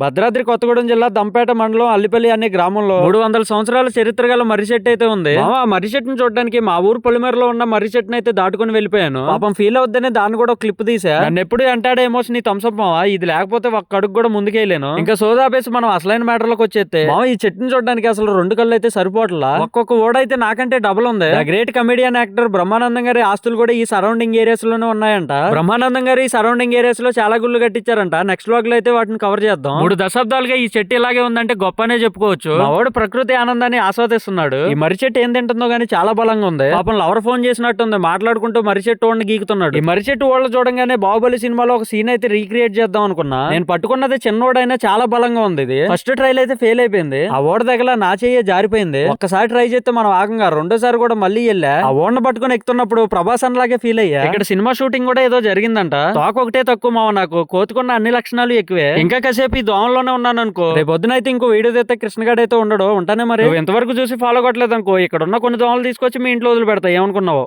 భద్రాద్రి కొత్తగూడెం జిల్లా దంపేట మండలం అల్లిపల్లి అనే గ్రామంలో మూడు వందల సంవత్సరాల చరిత్ర గల మర్రి చెట్టు అయితే ఉంది. ఆ మర్రి చెట్టుని చూడడానికి మా ఊరు పొలిమేరలో ఉన్న మర్రి చెట్టుని అయితే దాటుకుని వెళ్ళిపోయాను. పాపం ఫీల్ అవుద్దనే దాన్ని కూడా ఒక క్లిప్ తీసా. నన్ను ఎప్పుడు అంటాడే ఎమోషన్ నీ థమ్స్అప్ మావా? ఇది లేకపోతే ఒక్క అడుగు కూడా ముందుకెళ్ళాను ఇంకా సోదాపేసి మనం అసలైన మ్యాటర్లోకి వచ్చేస్తే మావా ఈ చెట్టుని చూడడానికి అసలు రెండు కళ్ళు అయితే సరిపోవట్లా ఒక్కొక్క ఓడ అయితే నాకంటే డబుల్ ఉంది. గ్రేట్ కమెడియన్ యాక్టర్ బ్రహ్మానందం గారి ఆస్తులు కూడా ఈ సరౌండింగ్ ఏరియాస్లోనే ఉన్నాయంట. బ్రహ్మానందం గారు ఈ సరౌండింగ్ ఏరియాస్లో చాలా గుళ్ళు కట్టించారంట. నెక్స్ట్ వ్లాగ్లో అయితే వాటిని కవర్ చేద్దాం. మూడు దశాబ్దాలుగా ఈ చెట్టు ఇలాగే ఉందంటే గొప్పనే చెప్పుకోవచ్చు. మా వాడు ప్రకృతి ఆనందాన్ని ఆస్వాదిస్తున్నాడు. ఈ మర్రి చెట్టు ఏం తింటుందో గానీ చాలా బలంగా ఉంది. పాపం లవర్ ఫోన్ చేసినట్టుంది మాట్లాడుకుంటూ మర్రి చెట్టు వాడిని గీకుతున్నాడు. ఈ మర్రి చెట్టు వాళ్ళు చూడంగానే బాహుబలి సినిమాలో ఒక సీన్ అయితే రీక్రియేట్ చేద్దాం అనుకున్నా. నేను పట్టుకున్నది చిన్నోడైనా చాలా బలంగా ఉంది ఇది. ఫస్ట్ ట్రైల్ అయితే ఫెయిల్ అయిపోయింది. ఆ ఓడ దగ్గర నా చెయ్యి జారిపోయింది. ఒక్కసారి ట్రై చేస్తే మనం ఆగంగా రెండోసారి కూడా మళ్ళీ వెళ్ళా. ఆ ఓడను పట్టుకుని ఎక్కుతున్నప్పుడు ప్రభాస్ లాగే ఫీల్ అయ్యా. ఇక్కడ సినిమా షూటింగ్ కూడా ఏదో జరిగిందంట. తోక ఒకటే తక్కువ మావ నాకు. కోతుకున్న అన్ని లక్షణాలు ఎక్కువే. ఇంకా కాసేపు ఈ దోమలోనే ఉన్నాను అనుకో రేపు పొద్దున అయితే ఇంకో వీడియో తెస్తే కృష్ణగాడు అయితే ఉండడు. ఉంటానే మరి? ఎంతవరకు చూసి ఫాలో కొట్టలేదు అనుకో ఇక్కడ ఉన్న కొన్ని దోమలు తీసుకొచ్చి మీ ఇంట్లో వదిలి పెడతా ఏమనుకున్నావు?